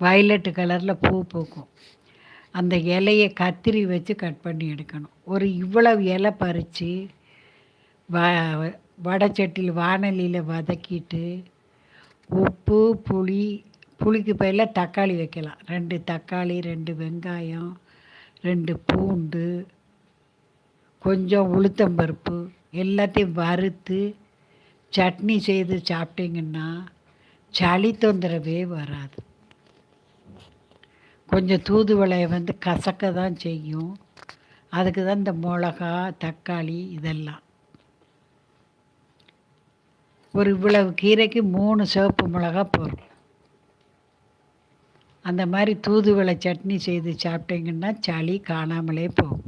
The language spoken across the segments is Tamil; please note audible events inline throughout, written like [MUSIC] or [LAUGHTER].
வயலட்டு கலரில் பூ பூக்கும். அந்த இலையை கத்திரி வச்சு கட் பண்ணி எடுக்கணும். ஒரு இவ்வளவு இலை பறித்து வ வடச்சட்டியில் வானலியில் வதக்கிட்டு உப்பு புளி புளிக்கு பயில தக்காளி வைக்கலாம். ரெண்டு தக்காளி ரெண்டு வெங்காயம் ரெண்டு பூண்டு கொஞ்சம் உளுத்தம்பருப்பு எல்லாத்தையும் வறுத்து சட்னி செய்து சாப்பிட்டிங்கன்னா சளி தொந்தரவே வராது. கொஞ்சம் தூதுவளையை வந்து கசக்க தான் செய்யும். அதுக்கு தான் இந்த மிளகா தக்காளி இதெல்லாம். ஒரு இவ்வளவு கீரைக்கு மூணு சிவப்பு மிளகா போதும் அந்த மாதிரி தூதுவளை சட்னி செய்து சாப்பிட்டீங்கன்னா சளி காணாமலே போகும்.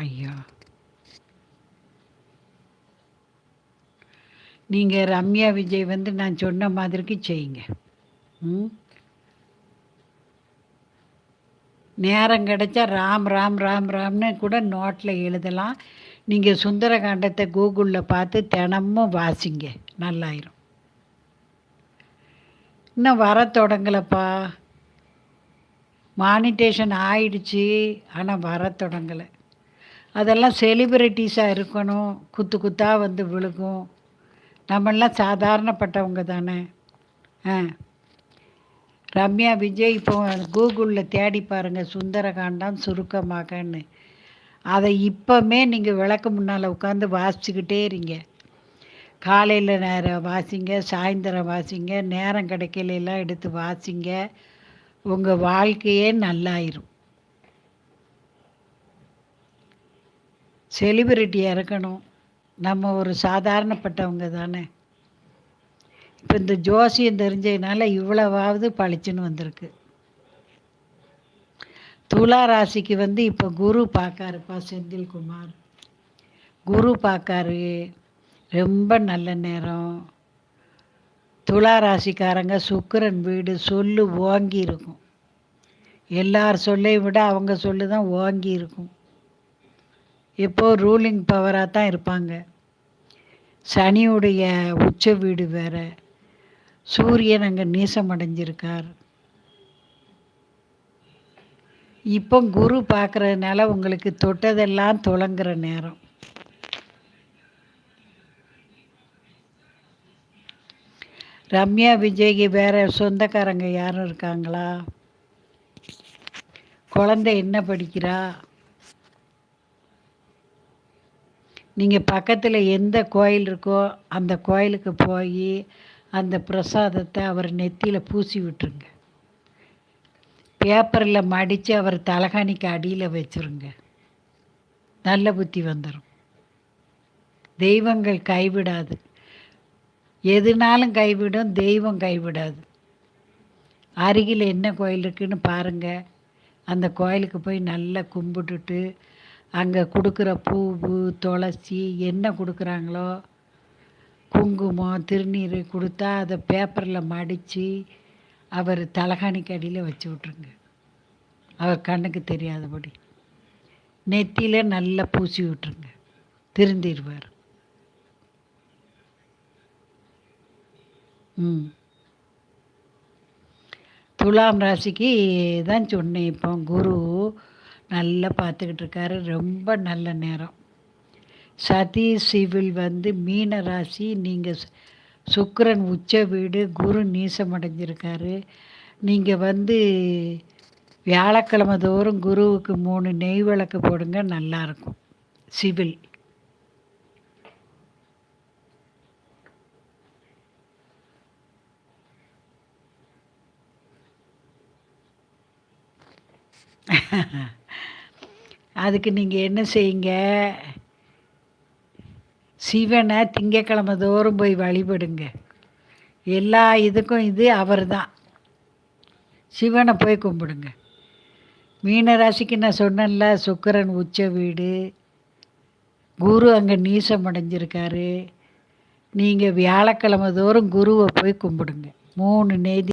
ஐயா. நீங்கள் ரம்யா விஜய் வந்து நான் சொன்ன மாதிரிக்கு செய்யுங்க. ம்? நேரம் கிடைச்சா ராம் ராம் ராம் ராம்னு கூட நோட்டில் எழுதலாம். நீங்கள் சுந்தரகாண்டத்தை கூகுளில் பார்த்து தினமும் வாசிங்க. நல்லாயிரும். இன்னும் வர தொடங்கலப்பா. மானிட்டேஷன் ஆயிடுச்சு ஆனால் வர தொடங்கலை. அதெல்லாம் செலிபிரிட்டிஸாக இருக்கணும். குத்து குத்தாக வந்து விழுகும். நம்மெல்லாம் சாதாரணப்பட்டவங்க தானே. ஆ. ரம்யா விஜய் இப்போ கூகுளில் தேடி பாருங்கள் சுந்தரகாண்டம் சுருக்கமாகன்னு. அதை இப்போமே நீங்கள் விளக்கு முன்னால் உட்காந்து வாசிச்சுக்கிட்டே இருங்க. காலையில் நேரம் வாசிங்க சாயந்தரம் வாசிங்க நேரம் கிடைக்கலாம் எடுத்து வாசிங்க. உங்கள் வாழ்க்கையே நல்லாயிரும். செலிபிரிட்டியாக இருக்கணும். நம்ம ஒரு சாதாரணப்பட்டவங்க தானே. இப்போ இந்த ஜோசியம் தெரிஞ்சதுனால இவ்வளவாவது பளிச்சுன்னு வந்திருக்கு. துலா ராசிக்கு வந்து இப்போ குரு பார்க்காருப்பா செந்தில்குமார் குரு பார்க்காரு. ரொம்ப நல்ல நேரம். துலா ராசிக்காரங்க சுக்கரன் வீடு சொல்லு ஓங்கி இருக்கும் எல்லார் சொல்லையும் விட அவங்க சொல்லு தான் ஓங்கி இருக்கும் எப்போ ரூலிங் பவராக தான் இருப்பாங்க. சனியுடைய உச்ச வீடு வேறு. சூரியன் அங்கே நீசம் அடைஞ்சிருக்கார் இப்போ குரு பார்க்குறதுனால உங்களுக்கு தொட்டதெல்லாம் துளங்குற நேரம். ரம்யா விஜய்க்கு வேறு சொந்தக்காரங்க யாரும் இருக்காங்களா? குழந்தை என்ன படிக்கிறா? நீங்கள் பக்கத்தில் எந்த கோயில் இருக்கோ அந்த கோயிலுக்கு போய் அந்த பிரசாதத்தை அவர் நெத்தியில் பூசி விட்டுருங்க. பேப்பரில் மடித்து அவர் தலகாணிக்கு அடியில் வச்சுருங்க. நல்ல புத்தி வந்துடும் தெய்வங்கள் கைவிடாது. எதுனாலும் கைவிடும் தெய்வம் கைவிடாது. அருகில் என்ன கோயில் இருக்குன்னு பாருங்கள் அந்த கோயிலுக்கு போய் நல்லா கும்பிட்டுட்டு அங்கே கொடுக்குற பூவு துளசி என்ன கொடுக்குறாங்களோ குங்குமம் திருநீர் கொடுத்தா அதை பேப்பரில் மடித்து அவர் தலகாணிக்கு அடியில் வச்சு விட்ருங்க அவர் கண்ணுக்கு தெரியாதபடி. நெத்தியில் நல்லா பூசி விட்ருங்க திருந்திடுவார். ம். துலாம் ராசிக்கு தான் சொன்னேன். இப்போ குரு நல்லா பார்த்துக்கிட்டு இருக்காரு ரொம்ப நல்ல நேரம். சதி சிவில் வந்து மீன ராசி. நீங்கள் சுக்கரன் உச்ச வீடு குரு நீசம் அடைஞ்சிருக்காரு. நீங்கள் வந்து வியாழக்கிழமை தோறும் குருவுக்கு மூணு நெய் விளக்கு போடுங்க நல்லாயிருக்கும் சிவில். [LAUGHS] அதுக்கு நீங்கள் என்ன செய்யுங்க? சிவனை திங்கக்கிழமை தோறும் போய் வழிபடுங்க. எல்லா இதுக்கும் இது அவர் தான் சிவனை போய் கும்பிடுங்க. மீனராசிக்கு நான் சொன்னேன்ல சுக்கரன் உச்ச வீடு. குரு அங்கே நீசம் அடைஞ்சிருக்காரு. நீங்கள் வியாழக்கிழமை தோறும் குருவை போய் கும்பிடுங்க. மூணு நெய்